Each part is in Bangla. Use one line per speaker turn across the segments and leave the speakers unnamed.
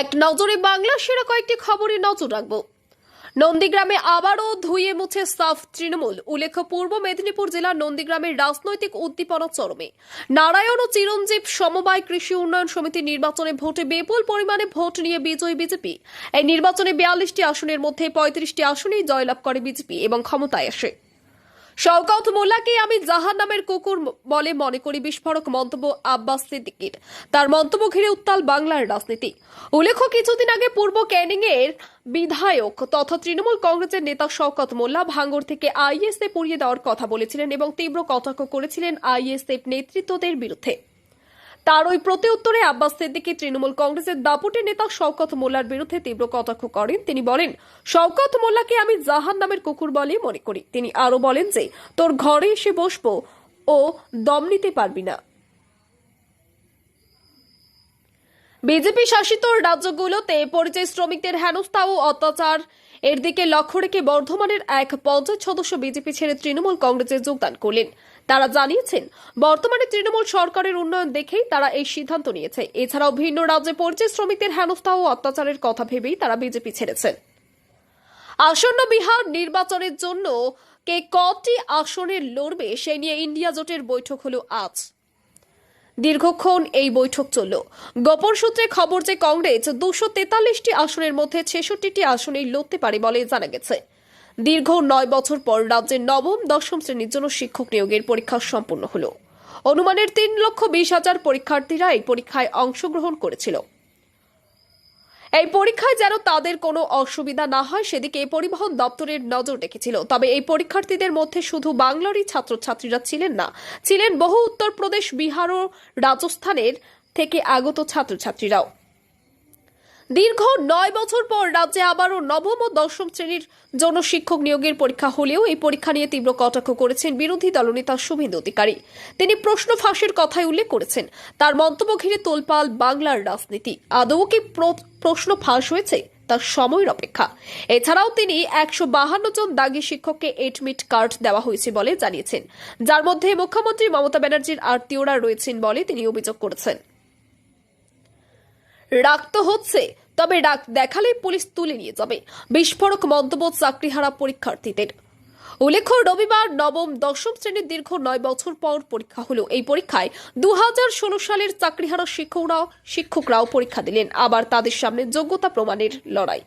এক নজরে বাংলা সেরা কয়েকটি খবরে নজর রাখব। নন্দীগ্রামে আবারও ধুয়ে মুছে সাফ তৃণমূল। উল্লেখ্য, পূর্ব মেদিনীপুর জেলার নন্দীগ্রামের রাজনৈতিক উদ্দীপনা চরমে। নারায়ণ ও চিরঞ্জীব সমবায় কৃষি উন্নয়ন সমিতির নির্বাচনে ভোটে বিপুল পরিমাণে ভোট নিয়ে বিজয়ী বিজেপি। এই নির্বাচনে বিয়াল্লিশটি আসনের মধ্যে পঁয়ত্রিশটি আসনেই জয়লাভ করে বিজেপি এবং ক্ষমতায় আসে। শওকত মোল্লাকে আমি জাহান নামের কুকুর বলে মনে করি বিস্ফোরক মন্তব্য আব্বাস সিদ্দিকির। তার মন্তব্য ঘিরে উত্তাল বাংলার রাজনীতি। উল্লেখ কিছুদিন আগে পূর্ব ক্যানিং এর বিধায়ক তথা তৃণমূল কংগ্রেসের নেতা শওকত মোল্লা ভাঙ্গর থেকে আইএসএ পুড়িয়ে দেওয়ার কথা বলেছিলেন এবং তীব্র কটাক্ষ করেছিলেন আইএসএফ নেতৃত্বদের বিরুদ্ধে। তার ওই প্রতি উত্তরে আব্বাস সিদ্দিকী তৃণমূল কংগ্রেসের দাপুটে নেতা শওকত মোল্লার বিরুদ্ধে তীব্র কটাক্ষ করেন। তিনি বলেন, শওকত মোল্লাকে আমি জাহান নামের কুকুর বলে মনে করি। তিনি আরও বলেন যে, তোর ঘরে এসে বসবো, ও দম নিতে পারবি না। বিজেপি শাসিত রাজ্যগুলোতে পরিযায়ী শ্রমিকদের হেনস্থা ও অত্যাচার এর দিকে লক্ষ্য রেখে বর্ধমানের এক পঞ্চায়েত সদস্য বিজেপি ছেড়ে তৃণমূল কংগ্রেসে যোগদান করলেন। তারা জানিয়েছেন, বর্তমানে তৃণমূল সরকারের উন্নয়ন দেখেই তারা এই সিদ্ধান্ত নিয়েছে। এছাড়াও ভিন্ন রাজ্যে পরিযায়ী শ্রমিকদের হেনস্থা ও অত্যাচারের কথা ভেবেই তারা বিজেপি ছেড়েছেন আসন্ন বিহার নির্বাচনের জন্য কে কটি আসনে লড়বে, সে নিয়ে ইন্ডিয়া জোটের বৈঠক হলো আজ। দীর্ঘক্ষণ এই বৈঠক চলল। গোপন সূত্রে খবর যে কংগ্রেস দুশো তেতাল্লিশটি আসনের মধ্যে ছেষট্টিটি আসনেই লড়তে পারে বলে জানা গেছে। দীর্ঘ নয় বছর পর রাজ্যের নবম, দশম শ্রেণির জন্য শিক্ষক নিয়োগের পরীক্ষা সম্পন্ন হল। অনুমানের তিন লক্ষ বিশ হাজার পরীক্ষার্থীরা এই পরীক্ষায় অংশগ্রহণ করেছিল। এই পরীক্ষায় যেন তাদের কোনো অসুবিধা না হয়, সেদিকে পরিবহন দপ্তরের নজর রেখেছিল। তবে এই পরীক্ষার্থীদের মধ্যে শুধু বাংলারই ছাত্রছাত্রীরা ছিলেন না, ছিলেন বহু উত্তরপ্রদেশ, বিহার ও রাজস্থানের থেকে আগত ছাত্রছাত্রীরাও। দীর্ঘ নয় বছর পর রাজ্যে আবারও নবম ও দশম শ্রেণির জন্য শিক্ষক নিয়োগের পরীক্ষা হলেও এই পরীক্ষা নিয়ে তীব্র কটাক্ষ করেছেন বিরোধী দলনেতা শুভেন্দু অধিকারী। তিনি প্রশ্ন ফাঁসের কথাই উল্লেখ করেছেন। তার মন্তব্য ঘিরে তোলপাল বাংলার রাজনীতি। আদৌ কি প্রশ্ন ফাঁস হয়েছে? তার সময়ের অপেক্ষা। এছাড়াও তিনি একশো বাহান্ন জন দাগি শিক্ষককে এডমিট কার্ড দেওয়া হয়েছে বলে জানিয়েছেন। যার মধ্যে মুখ্যমন্ত্রী মমতা ব্যানার্জির আত্মীয়রা রয়েছেন বলে তিনি অভিযোগ করেছেন। রাগ তো হচ্ছে। তবে ডাক দেখালে পুলিশ তুলে নিয়ে যাবে। বিস্ফোরক মন্তব্য চাকরিহারা পরীক্ষার্থীদের। উল্লেখ্য, রবিবার নবম, দশম শ্রেণির দীর্ঘ নয় বছর পর পরীক্ষা হলো। এই পরীক্ষায় দু হাজার ষোলো সালের চাকরিহারা শিক্ষকরাও শিক্ষকরাও পরীক্ষা দিলেন। আবার তাদের সামনে যোগ্যতা প্রমাণের লড়াই।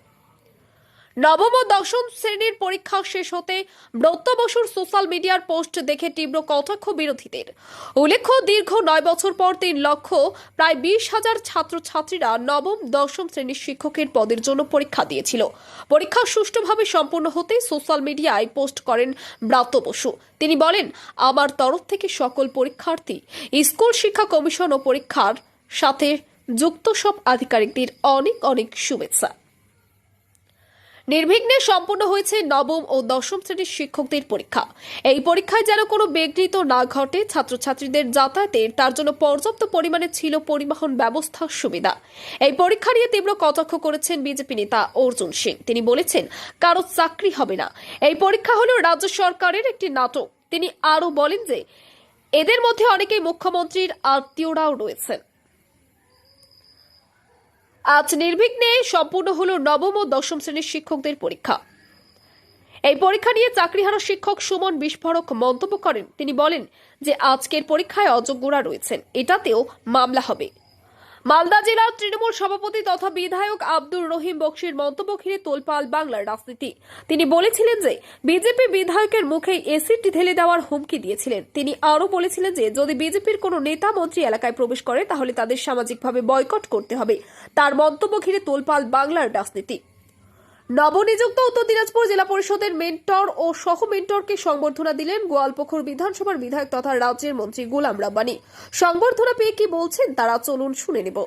নবম ও দশম শ্রেণির পরীক্ষা শেষ হতে ব্রত বসুর সোশ্যাল মিডিয়ার পোস্ট দেখে তীব্র কটাক্ষ বিরোধীদের। উল্লেখ্য, দীর্ঘ নয় বছর পর তিন লক্ষ প্রায় বিশ হাজার ছাত্রছাত্রীরা নবম, দশম শ্রেণির শিক্ষকের পদের জন্য পরীক্ষা দিয়েছিল। পরীক্ষা সুষ্ঠুভাবে সম্পন্ন হতে সোশ্যাল মিডিয়ায় পোস্ট করেন ব্রাত্য বসু। তিনি বলেন, আমার তরফ থেকে সকল পরীক্ষার্থী, স্কুল শিক্ষা কমিশন ও পরীক্ষার সাথে যুক্ত সব আধিকারিকদের অনেক অনেক শুভেচ্ছা। নির্বিঘ্নে সম্পন্ন হয়েছে নবম ও দশম শ্রেণির শিক্ষকদের পরীক্ষা। এই পরীক্ষায় যেন কোনো বিঘ্নিত না ঘটে ছাত্রছাত্রীদের যাতায়াতের, তার জন্য পর্যাপ্ত পরিমাণে ছিল পরিবহন ব্যবস্থার সুবিধা। এই পরীক্ষা নিয়ে তীব্র কটাক্ষ করেছেন বিজেপি নেতা অর্জুন সিং। তিনি বলেছেন, কারও চাকরি হবে না। এই পরীক্ষা হলো রাজ্য সরকারের একটি নাটক। তিনি আরও বলেন যে, এদের মধ্যে অনেকেই মুখ্যমন্ত্রীর আত্মীয়রাও রয়েছেন। আজ নির্বিঘ্নে সম্পূর্ণ হল নবম ও দশম শ্রেণির শিক্ষকদের পরীক্ষা। এই পরীক্ষা নিয়ে চাকরি চাকরিহারা শিক্ষক সুমন বিস্ফোরক মন্তব্য করেন। তিনি বলেন যে, আজকের পরীক্ষায় অযোগ্যরা রয়েছেন। এটাতেও মামলা হবে। মালদা জেলার তৃণমূল সভাপতি তথা বিধায়ক আব্দুর রহিম বক্সির মন্তব্য ঘিরে তোলপাল বাংলার রাজনীতি। তিনি বলেছিলেন যে, বিজেপি বিধায়কের মুখে এসিড ঢেলে দেওয়ার হুমকি দিয়েছিলেন। তিনি আরও বলেছিলেন যে, যদি বিজেপির কোনো নেতা মন্ত্রী এলাকায় প্রবেশ করে, তাহলে তাদের সামাজিকভাবে বয়কট করতে হবে। তার মন্তব্য ঘিরে তোলপাল বাংলার রাজনীতি। নবনিযুক্ত উত্তর দিনাজপুর জেলা পরিষদের মেন্টর ও সহ মেন্টরকে সংবর্ধনা দিলেন গোয়ালপুকুর বিধানসভার বিধায়ক তথা রাজ্যের মন্ত্রী গোলাম রাব্বানি। সংবর্ধনা পেয়ে কি বলছেন তারা চলুন শুনে নেব।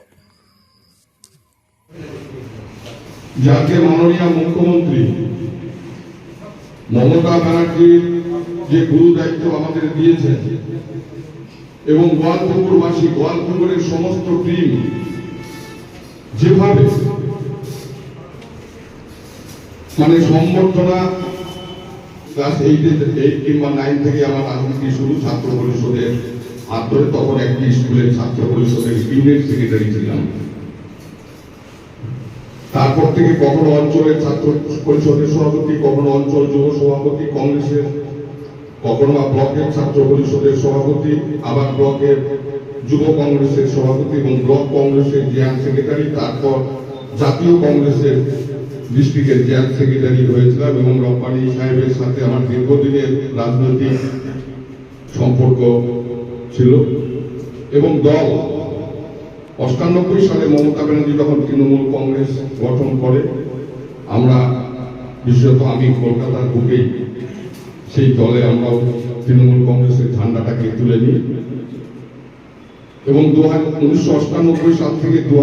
যাকে মাননীয় মুখ্যমন্ত্রী মমতা ব্যানার্জির যে গুরু দায়িত্ব আমাদের দিয়েছেন এবং গোয়ালপুকুরবাসী, গোয়ালপুকুরের সমস্ত টিম যেভাবে মানে সম্বর্ধনা ক্লাস এইটে এইট কিংবা নাইন থেকে আমার রাজনীতি শুরু, ছাত্র পরিষদের হাত ধরে তখন একটি স্কুলের ছাত্র পরিষদের ইউনিট সেক্রেটারি ছিলাম। তারপর থেকে কখনো অঞ্চলের ছাত্র পরিষদের সভাপতি, কখনো অঞ্চল যুব সভাপতি, কংগ্রেসের, কখনো ব্লকের ছাত্র পরিষদের সভাপতি, আবার ব্লকের যুব কংগ্রেসের সভাপতি এবং ব্লক কংগ্রেসের জেনারেল সেক্রেটারি তারপর জাতীয় কংগ্রেসের ডিস্ট্রিক্টের জেনারেল সেক্রেটারি হয়েছিলাম এবং রব্বানি সাহেবের সাথে আমার দীর্ঘদিনের রাজনৈতিক সম্পর্ক ছিল এবং দল অষ্টানব্বই সালে মমতা ব্যানার্জি যখন তৃণমূল কংগ্রেস গঠন করে, আমরা বিশেষত আমি কলকাতার বুকেই সেই দলে আমরাও তৃণমূল কংগ্রেসের ঝান্ডাটাকে তুলে নিই। এবং দু উনিশশো অষ্টানব্বই সাল থেকে দু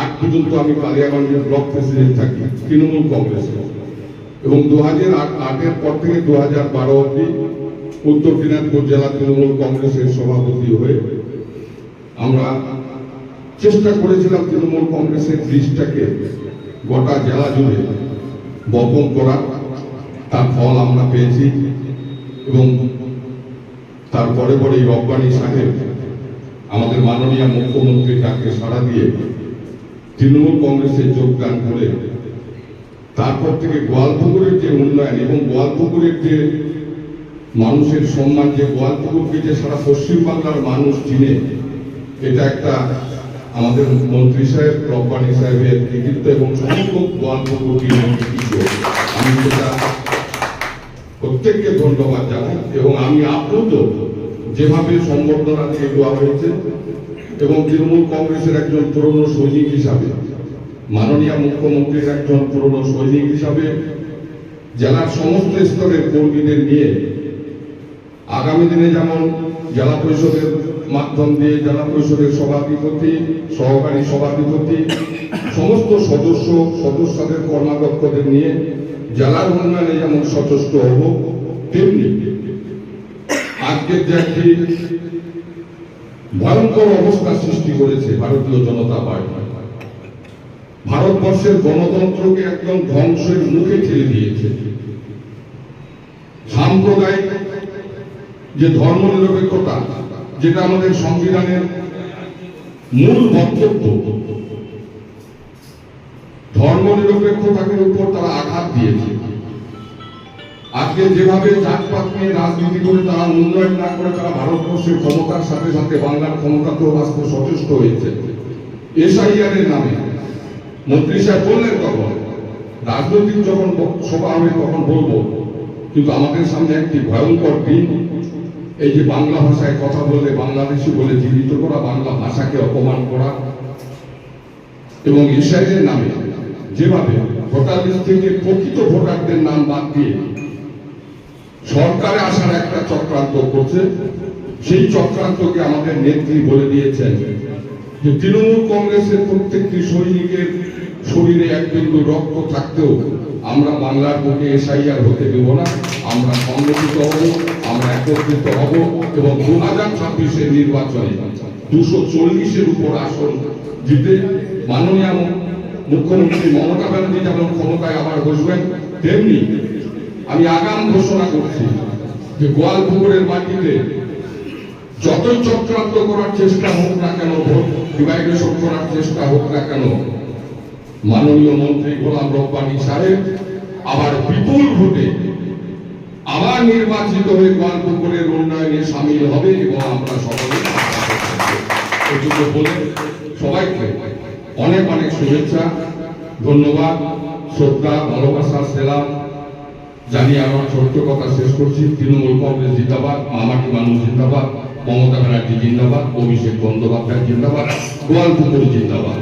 আট পর্যন্ত আমি কালিয়াগঞ্জের ব্লক প্রেসিডেন্ট থাকি, তৃণমূল কংগ্রেসে এবং দু হাজার আট, আটের পর থেকে দু হাজার বারো অব্দি উত্তর দিনাজপুর জেলা তৃণমূল কংগ্রেসের সভাপতি হয়ে আমরা চেষ্টা করেছিলাম তৃণমূল কংগ্রেসের বীজটাকে গোটা জেলা জুড়ে বপন করা তার ফল আমরা পেয়েছি এবং তারপরে পরে এই রব্বানি সাহেব আমাদের মাননীয় মুখ্যমন্ত্রীর ডাকে সাড়া দিয়ে তৃণমূল কংগ্রেসে যোগদান করে তারপর থেকে গোয়ালপুকুরের যে উন্নয়ন এবং গোয়ালপুকুরের যে মানুষের সম্মান, যে গোয়ালপুকুরকে যে সারা পশ্চিমবাংলার মানুষ চিনে, এটা একটা আমাদের মন্ত্রী সাহেব, রব্বানি সাহেবের কৃতিত্ব এবং সমস্ত গোয়ালপুকুরকে আমি সেটা প্রত্যেককে ধন্যবাদ জানাই এবং আমি আপ্লুত যেভাবে সম্বর্ধনা দিয়ে দেওয়া হয়েছে এবং তৃণমূল কংগ্রেসের একজন পুরনো সৈনিক হিসাবে, মাননীয় মুখ্যমন্ত্রীর একজন পুরনো সৈনিক হিসাবে, জেলার সমস্ত স্তরের কর্মীদের নিয়ে আগামী দিনে যেমন জেলা পরিষদের মাধ্যম দিয়ে জেলা পরিষদের সভাধিপতি, সহকারী সভাধিপতি, সমস্ত সদস্য, সদস্যদের কর্মাধ্যক্ষদের নিয়ে জেলার উন্নয়নে যেমন সচেষ্ট হব, তেমনি আজকের যে ভয়ঙ্কর অবস্থা সৃষ্টি করেছে ভারতীয় জনতা পার্টি। ভারতবর্ষের গণতন্ত্রকে একদম ধ্বংসের মুখে ঠেলে দিয়েছে। সাম্প্রদায়িক যে ধর্মনিরপেক্ষতা, যেটা আমাদের সংবিধানের মূল বক্তব্য, ধর্মনিরপেক্ষতাকে উপর তারা আঘাত দিয়েছে। আজকে যেভাবে জাতপাত নিয়ে রাজনীতি করে তারা উন্নয়ন না করে, তারা ভারতবর্ষের ক্ষমতার সাথে সাথে বাংলার ক্ষমতাকেও বাঁচতে সচেষ্ট হয়েছে। এসআইআর এর নামে মন্ত্রী সাহেব বললেন তখন, রাজনৈতিক যখন সভা হবে তখন বলব, কিন্তু আমাদের সামনে একটি ভয়ঙ্কর দিন। এই যে বাংলা ভাষায় কথা বলে বাংলাদেশি বলে জীবিত করা, বাংলা ভাষাকে অপমান করা এবং ইসরায়েলের নামে যেভাবে ভোটার লিস্ট থেকে প্রকৃত ভোটারদের নাম বাদ দিয়ে সরকারে আসার একটা চক্রান্ত করছে। সেই চক্রান্তকে আমাদের নেত্রী বলে দিয়েছেন যে তৃণমূল কংগ্রেসের প্রত্যেকটি সৈনিকের শরীরে এক বিন্দু রক্ত থাকতেও আমরা বাংলার বুকে এসআইআর হতে দেব না। আমরা সংগঠিত হব, আমরা একত্রিত হব এবং দু হাজার ছাব্বিশের নির্বাচনে দুশো চল্লিশের উপর আসন জিতে মাননীয় মুখ্যমন্ত্রী মমতা ব্যানার্জি যেমন ক্ষমতায় আবার বসবেন, তেমনি আমি আগাম ঘোষণা করছি যে গোয়ালপুকুরের মাটিতে যতই চক্রান্ত করার চেষ্টা হোক না কেন, ভোট ডিভাইডেশন করার চেষ্টা হোক না কেন, মাননীয় মন্ত্রী গোলাম রব্বানি সাহেব আবার বিপুল ভোটে আবার নির্বাচিত হয়ে গোয়ালপুকুরের উন্নয়নে সামিল হবে এবং আমরা সকলে এটুকু বলে সবাইকে অনেক অনেক শুভেচ্ছা, ধন্যবাদ, শ্রদ্ধা, ভালোবাসা, সেলাম। জানিয়ে আমার ছোট্ট কথা শেষ করছি। তৃণমূল কংগ্রেস জিন্দাবাদ, মামাটি মানুষ জিন্দাবাদ, মমতা ব্যানার্জি জিন্দাবাদ, অভিষেক বন্দ্যোপাধ্যায় জিন্দাবাদ, গোয়ালপুকুর জিন্দাবাদ।